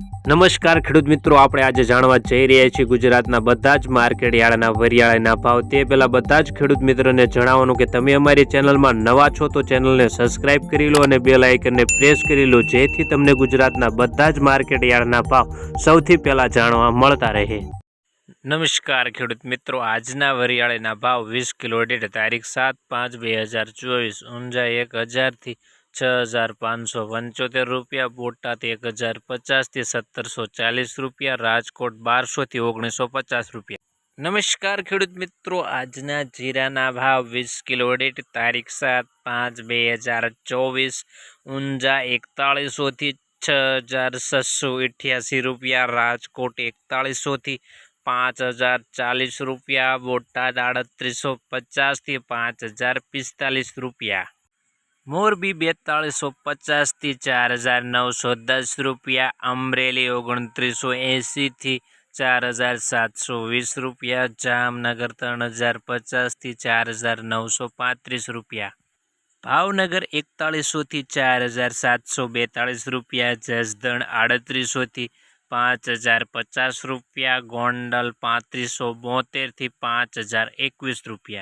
નમસ્કાર ખેડૂત મિત્રો, આપણે આજે જાણવા જઈ રહ્યા છીએ ગુજરાતના બધા જ માર્કેટ યાર્ડના વરિયાળાના ભાવ. તે પહેલાં બધા જ ખેડૂત મિત્રોને જણાવવાનું કે તમે અમારી ચેનલમાં નવા છો તો ચેનલને સબસ્ક્રાઇબ કરી લો અને બેલ આઇકનને પ્રેસ કરી લો, જેથી તમને ગુજરાતના બધા જ માર્કેટ યાર્ડના ભાવ સૌથી પહેલાં જાણવા મળતા રહે. નમસ્કાર ખેડૂત મિત્રો, આજના વરિયાળીના ભાવ વીસ કિલો દીઠ તારીખ સાત પાંચ બે હજાર ચોવીસ, ઊંઝા એક હજારથી છ હજાર પાંચસો પંચોતેર રૂપિયા, બોટાદ એક હજાર પચાસથી સત્તરસો ચાલીસ રૂપિયા, રાજકોટ બારસોથી ઓગણીસો પચાસ રૂપિયા. નમસ્કાર ખેડૂત મિત્રો, આજના જીરાના ભાવ વીસ કિલો દીઠ તારીખ સાત પાંચ બે હજાર ચોવીસ, ઊંઝા એકતાળીસોથી છ હજાર છસો અઠ્યાસી રૂપિયા, રાજકોટ એકતાળીસોથી પાંચ હજાર ચાલીસ રૂપિયા, બોટાદ આડત્રીસો પચાસથી પાંચ હજાર પિસ્તાલીસ રૂપિયા. મોરબી બેતાળીસો પચાસથી ચાર હજાર નવસો દસ રૂપિયા, અમરેલી ઓગણત્રીસો એંશીથી ચાર હજાર સાતસો વીસ રૂપિયા, જામનગર ત્રણ હજાર પચાસથી ચાર હજાર નવસો પાંત્રીસ રૂપિયા. ભાવનગર એકતાળીસોથી ચાર હજાર સાતસો બેતાળીસ રૂપિયા, જસદણ આડત્રીસોથી પાંચ હજાર પચાસ રૂપિયા, ગોંડલ પાંત્રીસો બોતેરથી પાંચ હજાર એકવીસ રૂપિયા.